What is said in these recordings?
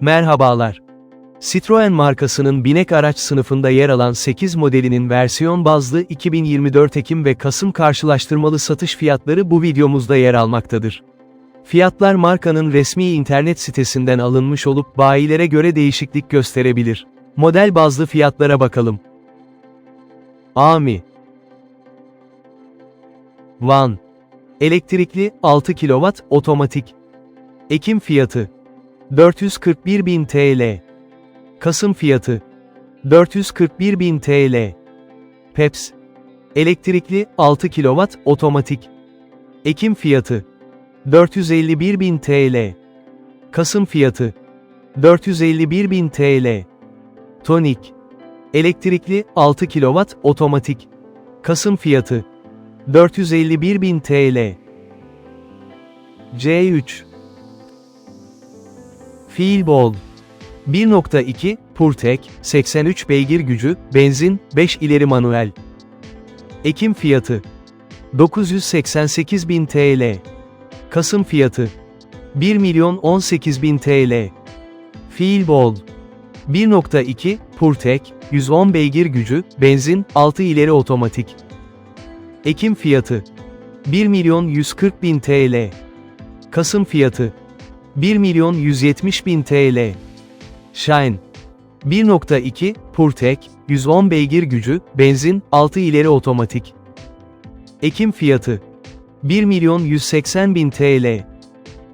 Merhabalar. Citroen markasının binek araç sınıfında yer alan 8 modelinin versiyon bazlı 2024 Ekim ve Kasım karşılaştırmalı satış fiyatları bu videomuzda yer almaktadır. Fiyatlar markanın resmi internet sitesinden alınmış olup bayilere göre değişiklik gösterebilir. Model bazlı fiyatlara bakalım. AMI Van Elektrikli 6 kW otomatik Ekim fiyatı 441.000 TL Kasım fiyatı 441.000 TL Peps Elektrikli 6 kW otomatik. Ekim fiyatı 451.000 TL Kasım fiyatı 451.000 TL Tonik Elektrikli 6 kW otomatik. Kasım fiyatı 451.000 TL C3 Feelball 1.2 Purtek 83 beygir gücü benzin 5 ileri manuel. Ekim fiyatı. 988.000 TL Kasım fiyatı. 1 milyon 18.000 TL Feelball 1.2 Purtek 110 beygir gücü benzin 6 ileri otomatik. Ekim fiyatı. 1 milyon 140 bin TL. Kasım fiyatı 1 milyon 170 bin TL. Shine 1.2 Purtek 110 beygir gücü benzin 6 ileri otomatik. Ekim fiyatı 1 milyon 180 bin TL.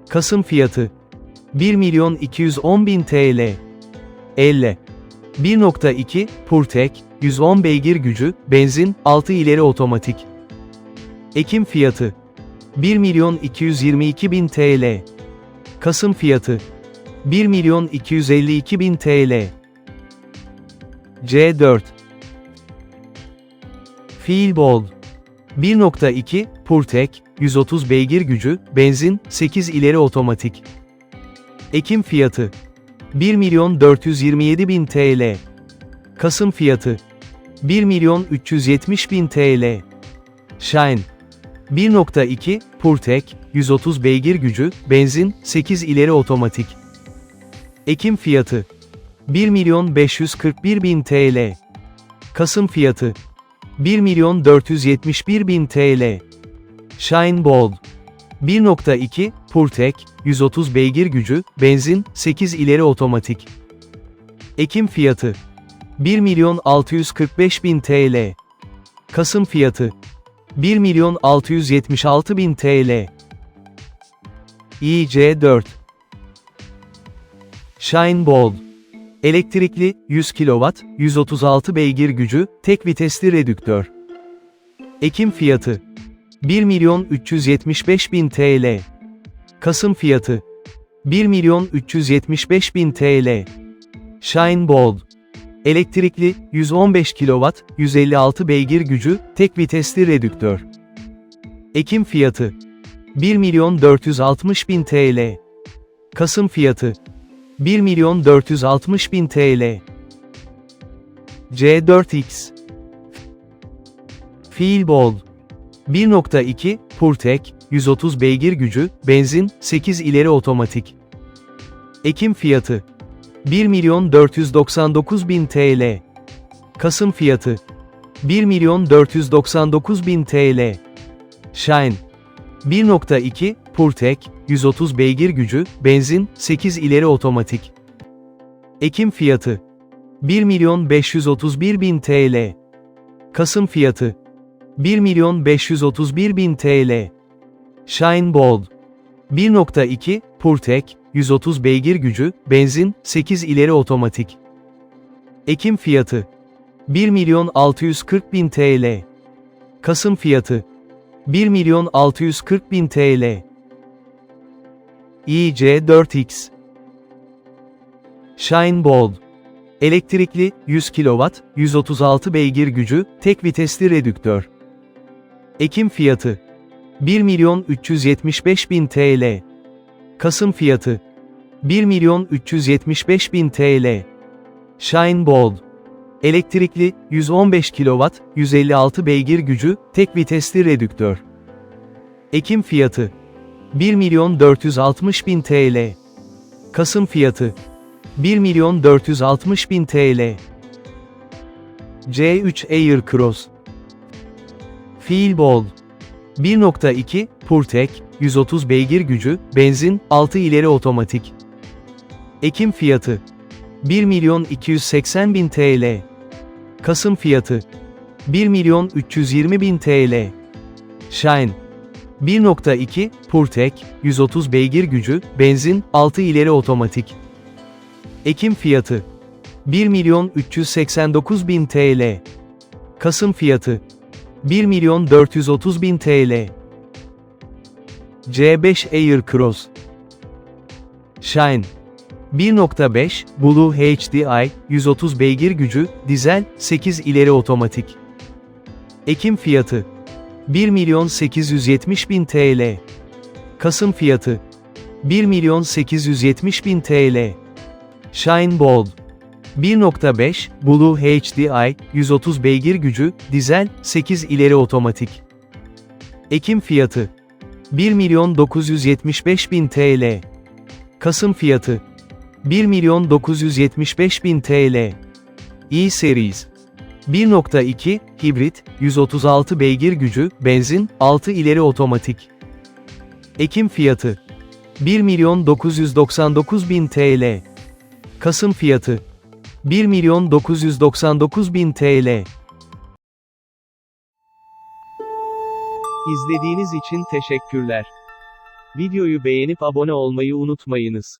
Kasım fiyatı 1 milyon 210 bin TL. Elle 1.2 Purtek 110 beygir gücü benzin 6 ileri otomatik. Ekim fiyatı 1 milyon 222 bin TL. Kasım fiyatı 1 milyon 252 bin TL. C4 Feelball 1.2 Purtek 130 beygir gücü benzin 8 ileri otomatik. Ekim fiyatı 1 milyon 427 bin TL. Kasım fiyatı 1 milyon 370 bin TL. Shine 1.2 Purtek 130 beygir gücü benzin 8 ileri otomatik. Ekim fiyatı 1 milyon 541 bin TL. Kasım fiyatı 1 milyon 471 bin TL. Shine Bold 1.2 Purtek 130 beygir gücü benzin 8 ileri otomatik. Ekim fiyatı 1 milyon 645 bin TL. Kasım fiyatı 1 milyon 676 bin TL. IC4 Shine Bold Elektrikli, 100 kW, 136 beygir gücü, tek vitesli redüktör. Ekim fiyatı 1 milyon 375 bin TL. Kasım fiyatı 1 milyon 375 bin TL. Shine Bold Elektrikli, 115 kW, 156 beygir gücü, tek vitesli redüktör. Ekim fiyatı 1 milyon 460 bin TL. Kasım fiyatı 1 milyon 460 bin TL. C4X Feelball 1.2 Purtek 130 beygir gücü, benzin, 8 ileri otomatik. Ekim fiyatı 1 milyon 499 bin TL. Kasım fiyatı 1 milyon 499 bin TL. Shine 1.2 Purtek 130 beygir gücü, benzin, 8 ileri otomatik. Ekim fiyatı 1 milyon 531 bin TL. Kasım fiyatı 1 milyon 531 bin TL. Shine Bold 1.2 Purtek 130 beygir gücü, benzin, 8 ileri otomatik. Ekim fiyatı 1 milyon 640 bin TL. Kasım fiyatı 1 milyon 640 bin TL. IC4X Shine Bold Elektrikli, 100 kW, 136 beygir gücü, tek vitesli redüktör. Ekim fiyatı 1 milyon 375 bin TL. Kasım fiyatı 1 milyon 375 bin TL. Shine Bold Elektrikli, 115 kW, 156 beygir gücü, tek vitesli redüktör. Ekim fiyatı 1 milyon 460 bin TL. Kasım fiyatı 1 milyon 460 bin TL. C3 Air Cross. Feelball. 1.2, Purtek, 130 beygir gücü, benzin, 6 ileri otomatik. Ekim fiyatı. 1 milyon 280 bin TL. Kasım fiyatı. 1 milyon 320 bin TL. Shine. 1.2, Purtek, 130 beygir gücü, benzin, 6 ileri otomatik. Ekim fiyatı. 1 milyon 389 bin TL. Kasım fiyatı. 1 milyon 430 bin TL. C5 Air Cross. Shine. 1.5, Blue HDI, 130 beygir gücü, dizel, 8 ileri otomatik. Ekim fiyatı. 1 milyon 870 bin TL. Kasım fiyatı. 1 milyon 870 bin TL. Shine Bold. 1.5, Blue HDI, 130 beygir gücü, dizel, 8 ileri otomatik. Ekim fiyatı. 1 milyon 975 bin TL. Kasım fiyatı. 1 milyon 975 bin TL. E-Series. 1.2, hibrit, 136 beygir gücü, benzin, 6 ileri otomatik. Ekim fiyatı. 1 milyon 999 bin TL. Kasım fiyatı. 1 milyon 999 bin TL. İzlediğiniz için teşekkürler. Videoyu beğenip abone olmayı unutmayınız.